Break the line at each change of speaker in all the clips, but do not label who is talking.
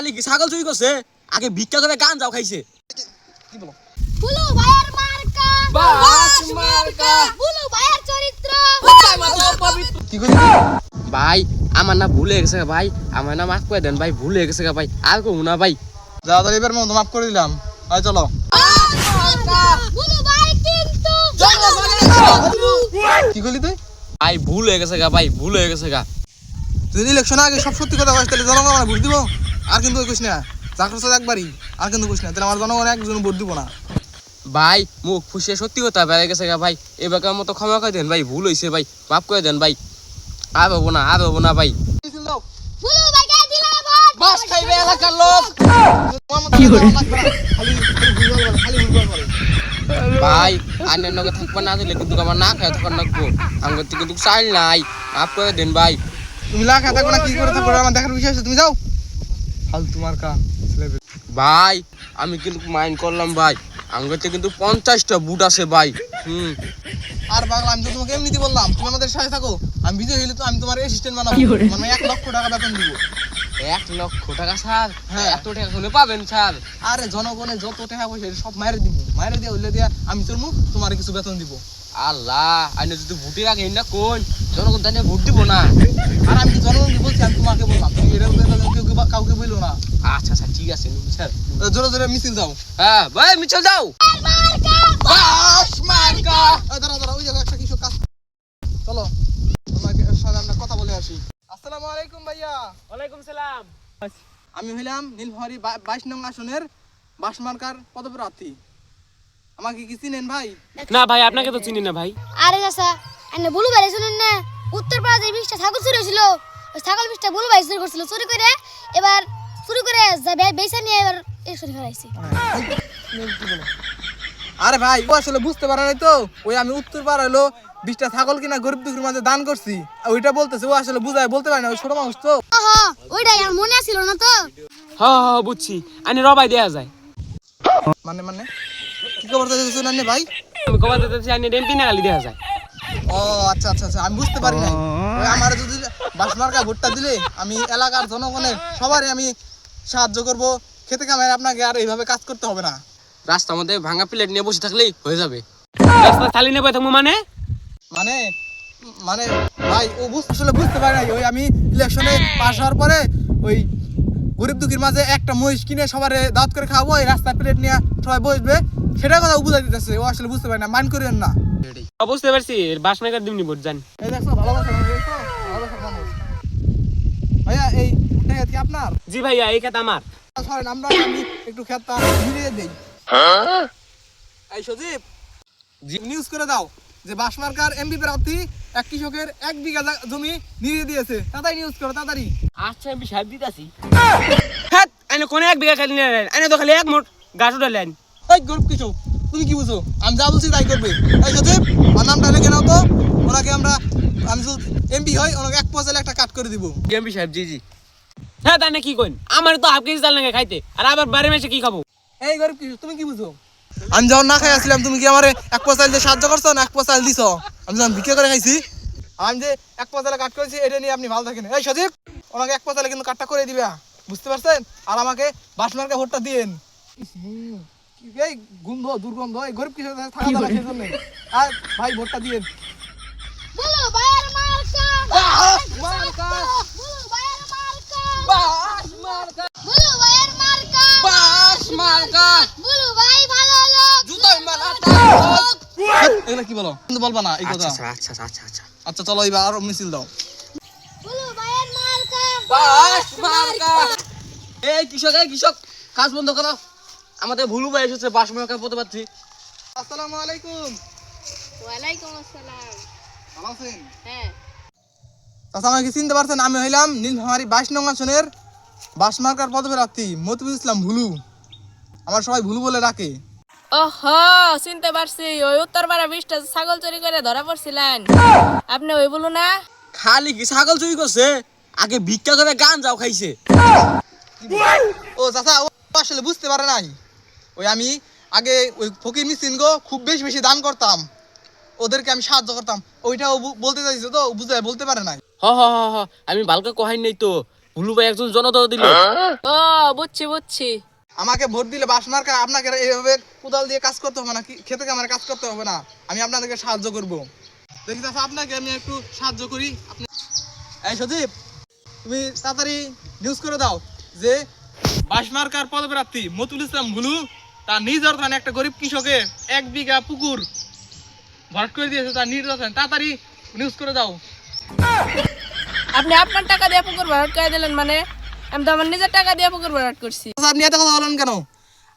খালি কি ছাগল চুরি করছে? আগে ভিক্ষা করে গান যাও খাইছে। কি বলো?
বুলু ভাইয়ের মার্কা
বাস মার্কা।
বুলু ভাইয়ের চরিত্র।
কি করি
ভাই আমার না ভুলে গেছে গা ভাই। আমার না মাফ করে দেন ভাই ভুলে গেছে গা ভাই। আর কমু না ভাই।
যা তাহলে এবার মতো মাফ করে দিলাম। আয় চলো।
বুলু ভাই কিন্তু
কি করলি তুই?
ভাই ভুল হয়ে গেছে গা ভাই ভুল হয়ে গেছে গা।
তুই ইলেকশন আগে সব সত্যি কথা কইস তাহলে জনগণ আমার ভোট দিব। আর কিন্তু কইস না যা করছ একবারই আর কিন্তু কইস না তাহলে আমার জনগণ একজন ভোট দিব না।
ভাই মুখ ফুসিয়ে সত্যি কথা বেড়ে গেছে গা ভাই এবার মতো ক্ষমা করে দেন ভাই ভুল হয়েছে ভাই মাফ করে দেন ভাই। আর হব না আর হব না ভাই।
বুলু ভাই গায়ে দিলা ভোট?
বাস খাইবে এলাকার লোক।
কি করে? খালি খালি ভুল করে
ভাই আনের নগে থাকবা না দিলে কিন্তু আমার না খায় থাকার লাগবো আমার তো কিন্তু চাইল নাই মাফ করে দেন ভাই।
তুমি লা খাতা না কি করে থাকো আমার দেখার বিষয় আছে তুমি যাও। হাল তোমার কা ছেলে
ভাই আমি কিন্তু মাইন্ড করলাম ভাই। কিন্তু পঞ্চাশটা বুট আছে ভাই। হুম।
আর পাগলা আমি তো তোমাকে এমনিতে বললাম তুমি আমাদের সাথে থাকো। আমি বিজয় হইলে তো আমি তোমার অ্যাসিস্ট্যান্ট বানাবো। মানে এক লক্ষ টাকা বেতন দিব।
এক লক্ষ টাকা স্যার?
হ্যাঁ।
এত টাকা শুনে পাবেন স্যার?
আরে জনগণের যত টাকা পয়সা সব মায়ের দিব। মায়ের দিয়ে হইলে দিয়া আমি তোর মুখ তোমার কিছু বেতন দিব।
আল্লাহ আইনে যদি ভোটের আগে না কোন? জনগণ জানিয়ে ভোট দিব না।
আর আমি জনগণকে বলছি? আমি তোমাকে বললাম তুমি এটা কাউকে বলল না।
আচ্ছা আচ্ছা ঠিক আছে নিন, স্যার।
জোরে জোরে মিছিল যাও
হ্যাঁ ভাই
দাঁড়া দাঁড়া ওই জায়গায় একটা কিছু কাজ। চলো তোমাকে সাথে আমরা কথা বলে আসি। আসসালামু আলাইকুম ভাইয়া।
ওয়ালাইকুম সালাম।
আমি হইলাম নীলফামারী বাইশ নং আসনের বাসমার্কার পদপ্রার্থী। আমাকে কি চিনেন ভাই?
না ভাই আপনাকে তো চিনি না ভাই।
আরে চাচা এনে বুলু ভাই শুনুন না উত্তর পাড়া যে বিশটা ছাগল চুরি হয়েছিল ওই ছাগল বিশটা বুলু ভাই চুরি করছিল চুরি করে এবার চুরি করে যা বে- বেচা নিয়ে এবার এই চুরি করাইছি।
আরে ভাই ও আসলে বুঝতে পারে নাই তো ওই আমি উত্তর পাড়া হলো বিশটা ছাগল কিনা গরিব দুঃখীর মাঝে দান করছি। আর ওইটা বলতেছে ও আসলে বুঝায় বলতে পারে না ওই ছোট মানুষ তো।
ওহো ওইটাই আর মনে আছিল না তো।
হ হ হ, বুঝছি। আনি রবাই দেয়া যায়।
মানে মানে? খবর চাইছে শুনেন নি ভাই?
আমি কবা দিতেছি আনি ডেম্পি না গালি দেয়া যায়।
ও আচ্ছা আচ্ছা আচ্ছা আমি বুঝতে পারি নাই। আমার যদি বাসমার্কা ভোটটা দিলে আমি এলাকার জনগণের সবারই আমি সাহায্য করব। খেতে কামাই আপনাকে আর এইভাবে কাজ করতে হবে না।
রাস্তার মধ্যে ভাঙা প্লেট নিয়ে বসে থাকলেই হয়ে যাবে।
রাস্তা থালি নেবে থাকব মানে?
মানে মানে ভাই ও বুঝতে আসলে বুঝতে পারে নাই। ওই আমি ইলেকশনে পাস হওয়ার পরে ওই গরিব দুঃখীর মাঝে একটা মহিষ কিনে সবার দাঁত করে খাওয়াবো এই রাস্তায় প্লেট নিয়ে সবাই বসবে। সেটা কথা বুঝাই দিতেছে ও আসলে বুঝতে পারে না মাইন্ড করেন না।
বুঝতে পারছি বাস মেকার দিমনি ভোট জানি।
এই ভালোবাসা মানুষ। ভাইয়া এই ভুট্টা কি আপনার?
জি ভাইয়া এই খেত আমার।
সরেন আমরা আমি একটু খেতটা মিলিয়ে দেই। এই সজীব
জি।
নিউজ করে দাও। যে বাসমার্কার এমপি প্রার্থী এক কৃষকের এক বিঘা জমি নিয়ে দিয়েছে। তাড়াতাড়ি নিউজ করো তাড়াতাড়ি।
আচ্ছা আমি সাহেব দিতাছি। হ্যাঁ আইনে কোনে এক বিঘা খালি নিলেন আইনে তো খালি এক মোট গাছ উঠালেন।
এই গরিব কৃষক তুমি কি বুঝো? আমি যা বলছি তাই করবে। এই সজীব ওর নামটা লিখে নাও তো। ওনাকে আমরা আমি যদি এমপি হয় ওনাকে এক পয়সা একটা কাট করে দিব।
এমপি সাহেব জি জি।
হ্যাঁ তাই না কি কইন? আমার তো হাফ কেজি চাল লাগে খাইতে। আর আবার বারে মেসে কি খাব?
এই গরিব কৃষক তুমি কি বুঝো? আমি যখন না খাই আসছিলাম তুমি কি আমার এক পয়সা দিয়ে সাহায্য করছ না এক পয়সা দিছো? আমি যখন ভিক্ষা করে খাইছি আমি যে এক পয়সা কাট করেছি এটা নিয়ে আপনি ভালো থাকেন। এই সজীব ওনাকে এক পয়সা কিন্তু কাটটা করে দিবে। বুঝতে পারছেন? আর আমাকে বাসমার্কে ভোটটা দিয়েন। এই গন্ধ দুর্গন্ধ এই গরিব কৃষক থাকা যাবে সেজন্য। আর ভাই ভোটটা দিয়েন।
বুলু ভাইয়ের মার্কা
মার্কা।
বুলু ভাইয়ের মার্কা
বাস মার্কা
বুলু ভাইয়ের মার্কা
বাস মার্কা এগুলা কি বলো? কিন্তু বলবা না এই কথা।
আচ্ছা আচ্ছা আচ্ছা আচ্ছা
আচ্ছা। চলো এবার আরও মিছিল দাও।
বুলু ভাইয়ের মার্কা।
বাস মার্কা। এই কৃষক এই কৃষক কাজ বন্ধ করো। আমাদের ভুলু ভাই এসেছে বাস মার্কা পদে পাচ্ছি
আসসালামু আলাইকুম।
ওয়ালাইকুম আসসালাম।
ভালো আছেন?
হ্যাঁ।
আচ্ছা আমাকে চিনতে পারছেন আমি হইলাম নীলফামারী বাইশ নং আসনের বাস বাসমার্কার পদপ্রার্থী মতিবুল ইসলাম ভুলু। আমার সবাই ভুলু বলে ডাকে।
ওহো চিনতে পারছি। ওই উত্তরপাড়া বিশটা ছাগল চুরি করে ধরা পড়ছিলেন। আপনি ওই বলু না।
খালি কি ছাগল চুরি করছে? আগে ভিক্ষা করে গান যাও খাইছে।
ও চাচা ও আসলে বুঝতে পারে নাই। ওই আমি আগে ওই ফকির মিসিন গো খুব বেশি বেশি দান করতাম। ওদেরকে আমি সাহায্য করতাম। ওইটা ও বলতে চাইছে তো বুঝতে বলতে পারে নাই।
হ হ হ হ আমি বালকা কহাই নাই তো। ভুলু ভাই একজন জনতাও দিল।
ও বুঝছি বুঝছি।
আমাকে ভোট দিলে বাস মার্কা আপনাকে এইভাবে কোদাল দিয়ে কাজ করতে হবে না খেতে আমার কাজ করতে হবে না। আমি আপনাদেরকে সাহায্য করব। দেখি চাচা, আপনাকে আমি একটু সাহায্য করি। আপনি এই সদীপ তুমি তাড়াতাড়ি নিউজ করে দাও যে বাস মার্কার পদপ্রার্থী মতুল ইসলাম গুলু তার নিজ অর্থায়নে একটা গরিব কৃষকের এক বিঘা পুকুর ভরাট করে দিয়েছে, তার নিজ অর্থায়নে তাড়াতাড়ি নিউজ করে দাও।
আপনি আপনার টাকা দিয়ে পুকুর ভরাট করে দিলেন মানে আমি তো আমার নিজের টাকা দিয়ে পুকুর ভরাট করছি।
আপনি এত কথা বলেন কেন?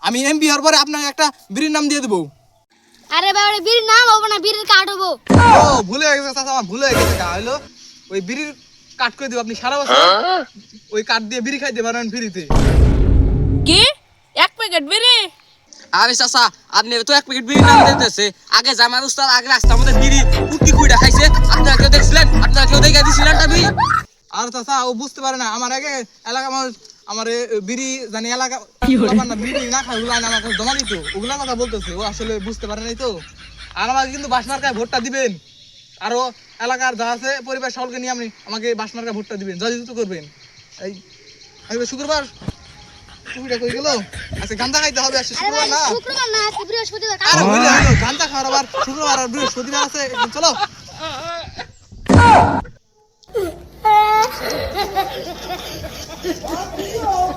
আমি এমপি হওয়ার পরে আপনাকে একটা বিড়ির নাম দিয়ে দেবো।
আরে বাবা বীরের নাম হব না বীরের কাঠ হব।
ও ভুলে গেছে চাচা আমার ভুলে গেছে। হলো ওই বিড়ির কাট করে দিব। আপনি সারা বছর ওই কাঠ দিয়ে বিড়ি খাইতে পারেন ফ্রিতে।
কি? এক প্যাকেট বিড়ি?
আরে চাচা আপনি তো এক প্যাকেট বিড়ি নাম দিতেছে। আগে জামার উস্তাদ আগে রাস্তার মধ্যে বিড়ি কুটি কুইটা খাইছে। আপনারা কেউ দেখছিলেন? আপনারা কেউ দেখে দিছিলেন বিড়ি?
আর চাচা ও বুঝতে পারে না। আমার আগে এলাকা মানুষ আমার এ বিড়ি জানি এলাকা বিড়ি না খায় ওগুলো আমাকে জমা দিত। ওগুলা কথা বলতেছে ও আসলে বুঝতে পারে নাই তো। আর আমাকে কিন্তু বাসমার্কায় ভোটটা দিবেন। আরও এলাকার যা আছে পরিবার সকলকে নিয়ে আপনি আমাকে বাসমার্কায় ভোটটা দিবেন জয়যুক্ত করবেন। এই আজকে শুক্রবার টুপিটা কই গেল? আজকে গান্দা খাইতে হবে আজকে শুক্রবার না?
শুক্রবার না আজকে বৃহস্পতিবার
আরে হইল হইল গান্দা খাওয়ার আবার শুক্রবার আর বৃহস্পতিবার আছে চলো। Oh,